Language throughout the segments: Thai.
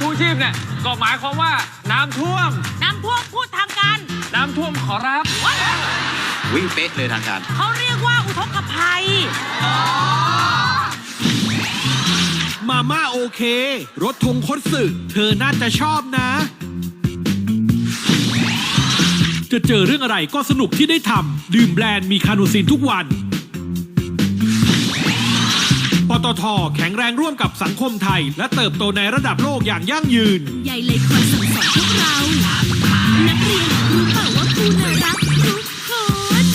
ชูชีพเนี่ยก็หมายความว่าน้ำท่วม น้ำท่วมพูดทางการน้ำท่วมขอรับ วิ่งเป๊ะเลยทางการ เขาเรียกว่าอุทกภัย มาม่าโอเค รถทงคตสึเธอน่าจะชอบนะ จะเจอเรื่องอะไรก็สนุกที่ได้ทำดื่มแบรนด์มีคาโนซินทุกวัน ตท แข็งแรงร่วมกับสังคมไทย และเติบโตในระดับโลกอย่างยั่งยืนใหญ่เลยคอยสั่งสอนพวกเรา นักเรียนรู้เปล่าว่าครูน่ารักทุกคน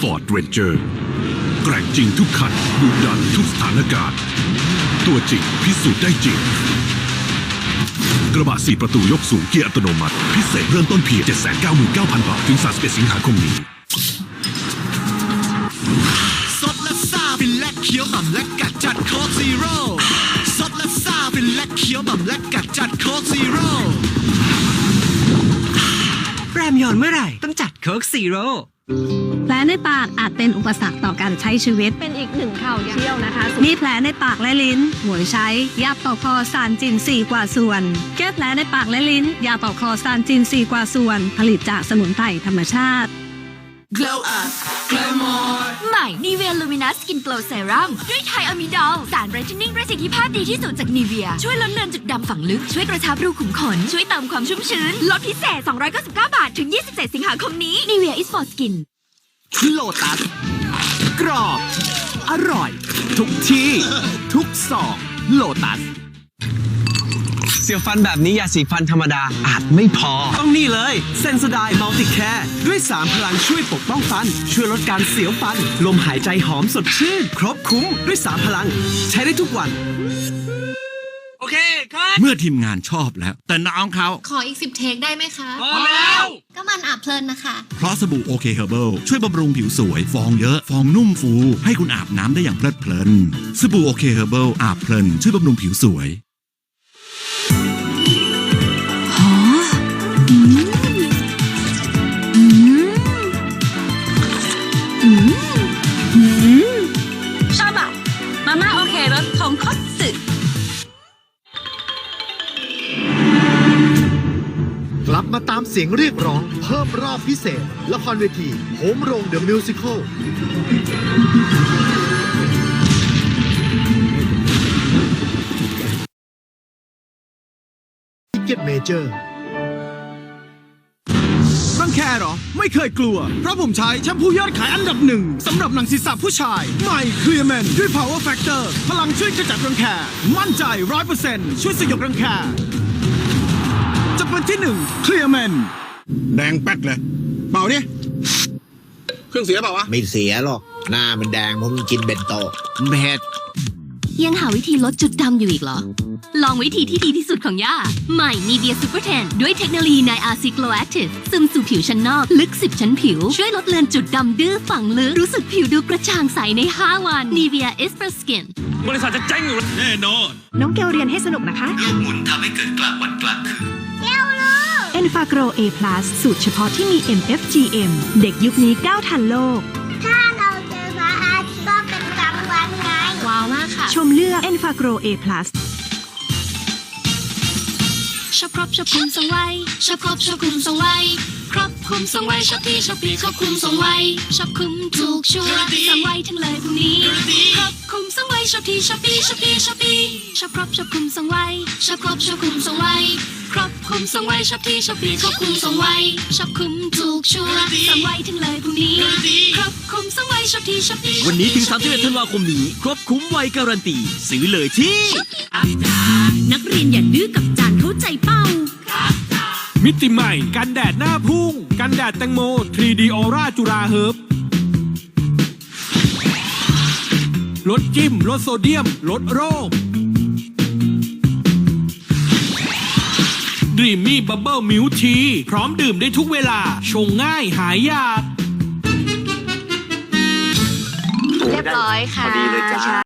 Ford Ranger แกร่งจริงทุกคันดุดันทุกสถานการณ์ ตัวจริงพิสูจน์ได้จริง กระบะ4ประตูยกสูงเกียร์อัตโนมัติ พิเศษเริ่มต้นเพียง 799,000 บาท ถึง 31 สิงหาคมนี้ เคี้ยวหม่ำและกัดจัดโค้กซีโร่สดและซาฟินและเคี้ยวหม่ำและกัดจัดโค้กซีโร่แรมยอนเมื่อไหร่ ต้องจัดโค้กซีโร่แผลในปากอาจเป็นอุปสรรคต่อการใช้ชีวิต เป็นอีกหนึ่งข่าวเที่ยวนะคะ มีแผลในปากและลิ้นหมวยใช้ ยาปอกคอซานจินสี่กว่าส่วน แก้แผลในปากและลิ้น ยาปอกคอซานจินสี่กว่าส่วน ผลิตจากสมุนไพรธรรมชาติ Glow up Glow more ใหม่นีเวียลูมินัสกินโกลเซรั่มด้วยไทอะมิดอลสารไบรท์เทนนิ่งประสิทธิภาพดีที่สุดจากนีเวียช่วยลดเลือนจุดดำฝังลึก ช่วยกระชับรูขุมขน ช่วยเติมความชุ่มชื้น ลดพิเศษ 299 บาท ถึง 27 สิงหาคมนี้นีเวีย is for skin โลตัสกรอบ อร่อย ทุกที่ ทุกซองโลตัสเสียวฟันแบบนี้ยาสีฟันธรรมดาอาจไม่พอ ต้องนี่เลยเซนสไดมัลติแคร์ด้วย 3 พลังช่วยปกป้องฟัน ช่วยลดการเสียวฟัน ลมหายใจหอมสดชื่น ครบคุ้มด้วย 3 พลัง ใช้ได้ทุกวัน โอเคครับ เมื่อทีมงานชอบแล้ว แต่น้องเขาขออีก 10 เทคได้ไหมคะ พอแล้ว ก็มันอาบเพลินนะคะ เพราะสบู่โอเคเฮอร์เบิลช่วยบำรุงผิวสวย ฟองเยอะ ฟองนุ่มฟู ให้คุณอาบน้ำได้อย่างเพลิดเพลิน สบู่โอเคเฮอร์เบิลอาบเพลินช่วยบำรุงผิวสวย มาตามเสียงเรียกร้อง เพิ่มรอบพิเศษ ละครเวทีโหมโรงเดอะมิวสิคลทิเก็ตเมเจอร์รังแคเหรอ ไม่เคยกลัว เพราะผมใช้แชมพูยอดขายอันดับหนึ่งสำหรับหนังศีรษะผู้ชาย ใหม่เคลียร์แมนด้วย power factor พลังช่วยกระจัดรังแค มั่นใจร้อยเปอร์เซ็นต์ช่วยสยบรังแค จะเป็นที่หนึ่งเคลียร์แมนแดงแป๊ดเลย เปล่าเนี่ยเครื่องเสียเปล่าวะไม่เสียหรอก หน้ามันแดงเพราะมันกินเบนโตะเผ็ดยังหาวิธีลดจุดดำอยู่อีกเหรอ ลองวิธีที่ดีที่สุดของย่า ใหม่ Nivea Super 10ด้วยเทคโนโลยี n i a c i Glow Active ซึมสู่ผิวชั้นนอก ลึก 10 ชั้นผิว ช่วยลดเลือนจุดดำดื้อฝังลึก รู้สึกผิวดูกระจ่างใสใน 5 วัน Nivea is for skin บริษัทจะเจ๊งอยู่แล้วแน่นอน น้องเกลเรียนให้สนุกนะคะหมุนทำให้เกิดกลางวันกลางคืน e n f a g r o A+ สูตรเฉพาะที่มี MFGM เด็กยุคนี้ก้าวทันโลกว้าวมากค่ะ ชมเลือก e n f a g r o A+ ชอบครบชอบคุมสงไว้ชอบครบชอบคุมสงไว้ครบคุมสงไว้ชอบพี่ชอบพี่ชอบคุมสงไว้ชอบคุมถูกชัวร์สงไว้ทั้งเลยพรุ่งนี้ครบคุมสงไว้ชอบพี่ชอบพี่ชอบพี่ชอบพี่ชอบครบชอบคุมสงไว้ชอบครบชอบคุมสงไว้ครบคุมสงไว้ชอบพี่ชอบพี่ชอบคุมสงไว้ชอบคุมถูกชัวร์สงไว้ทั้งเลยพรุ่งนี้ครบคุมสงไว้ชอบพี่ชอบพี่วันนี้ถึง31ธันวาคมนี้ ครบคุ้มไวการันตีซื้อเลยที่ นักเรียนอย่าดื้อกับจานเข้าใจเป้า มิติใหม่ กันแดดหน้าพุ่ง กันแดดแตงโม 3D Aura จุราเฮิร์บลดจิ้มลดโซเดียม ลดโรคดรีมมี่บับเบิลมิวที พร้อมดื่มได้ทุกเวลา ชงง่ายหายยาก เรียบร้อยค่ะ พอดีเลยจ้า